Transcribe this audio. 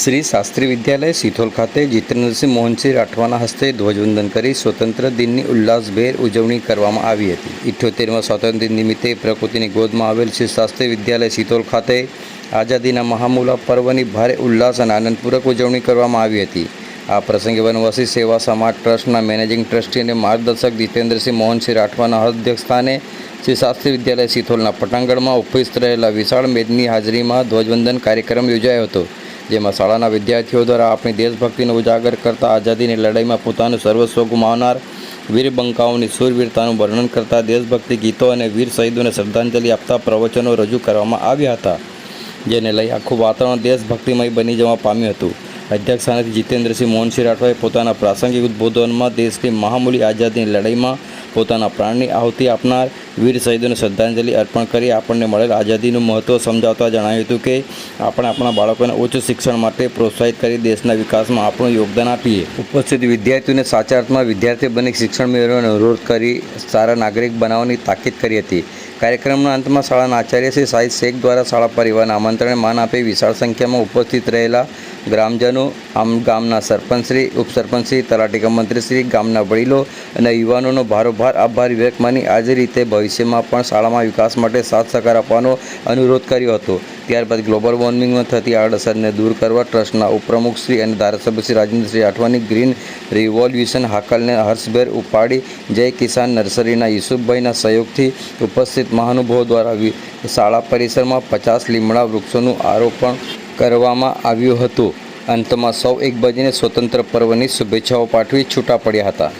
શ્રી શાસ્ત્રી વિદ્યાલય સિથોલ ખાતે જીતેન્દ્રસિંહ મોહનસિંહ રાઠવાના હસ્તે ધ્વજવંદન કરી સ્વતંત્ર દિનની ઉલ્લાસભેર ઉજવણી કરવામાં આવી હતી. ઇઠ્યોતેરમાં સ્વાતંત્ર્ય નિમિત્તે પ્રકૃતિની ગોદમાં આવેલ શ્રી શાસ્ત્રી વિદ્યાલય સિથોલ ખાતે આઝાદીના મહામૂલા પર્વની ભારે ઉલ્લાસ અને આનંદપૂર્વક ઉજવણી કરવામાં આવી હતી. આ પ્રસંગે વનવાસી સેવા સમાજ ટ્રસ્ટના મેનેજિંગ ટ્રસ્ટી અને માર્ગદર્શક જીતેન્દ્રસિંહ મોહનસિંહ રાઠવાના અધ્યક્ષ સ્થાને શ્રી શાસ્ત્રી વિદ્યાલય સિથોલના પટાંગણમાં ઉપસ્થિત રહેલા વિશાળ મેદની હાજરીમાં ધ્વજવંદન કાર્યક્રમ યોજાયો હતો. જેમાં શાળાના વિદ્યાર્થીઓ દ્વારા આપણી દેશભક્તિને ઉજાગર કરતા આઝાદીની લડાઈમાં પોતાનું સર્વસ્વ ગુમાવનાર વીર બંકાઓની શૂરવીરતાનું વર્ણન કરતા દેશભક્તિ ગીતો અને વીર શહીદોને શ્રદ્ધાંજલિ આપતા પ્રવચનો રજૂ કરવામાં આવ્યા હતા, જેને લઈ આખું વાતાવરણ દેશભક્તિમય બની જવા પામ્યું હતું. અધ્યક્ષ સ્થાનેથી જીતેન્દ્રસિંહ મોહનસિંહ રાઠવાએ પોતાના પ્રાસંગિક ઉદ્બોધનમાં દેશની મહામૂલી આઝાદીની લડાઈમાં પોતાના પ્રાણની આહુતિ આપનાર વીર શહીદોને શ્રદ્ધાંજલિ અર્પણ કરી આપણને મળેલ આઝાદીનું મહત્ત્વ સમજાવતા જણાવ્યું હતું કે આપણે આપણા બાળકોને ઉચ્ચ શિક્ષણ માટે પ્રોત્સાહિત કરી દેશના વિકાસમાં આપણું યોગદાન આપીએ. ઉપસ્થિત વિદ્યાર્થીઓને સાચા અર્થમાં વિદ્યાર્થી બની શિક્ષણ મેળવવાનો અનુરોધ કરી સારા નાગરિક બનાવવાની તાકીદ કરી હતી. કાર્યક્રમના અંતમાં શાળાના આચાર્ય શ્રી સાહિદ શેખ દ્વારા શાળા પરિવારના આમંત્રણને માન આપી વિશાળ સંખ્યામાં ઉપસ્થિત રહેલા ગ્રામજનો, આમ ગામના સરપંચશ્રી ઉપસરપંચશ્રી તલાટી કમ મંત્રીશ્રી ગામના વડીલો અને યુવાનોનો ભારોભાર, આભાર વ્યક્ત માની આ જ રીતે ભવિષ્યમાં પણ શાળામાં વિકાસ માટે સાથ સહકાર આપવાનો અનુરોધ કર્યો હતો. ત્યારબાદ ગ્લોબલ વોર્મિંગમાં થતી આડઅસરને દૂર કરવા ટ્રસ્ટના ઉપપ્રમુખશ્રી અને ધારાસભ્ય શ્રી રાજેન્દ્રશ્રી આઠવાની ગ્રીન રિવોલ્યુશન હાકલને હર્ષભેર ઉપાડી જય કિસાન નર્સરીના યુસુફભાઈના સહયોગથી ઉપસ્થિત મહાનુભાવો દ્વારા શાળા પરિસરમાં પચાસ લીમડા વૃક્ષોનું આરોપણ કરવામાં આવ્યું હતું. અંતમાં સૌ એકબીજાને સ્વતંત્ર પર્વની શુભેચ્છાઓ પાઠવી છૂટા પડ્યા હતા.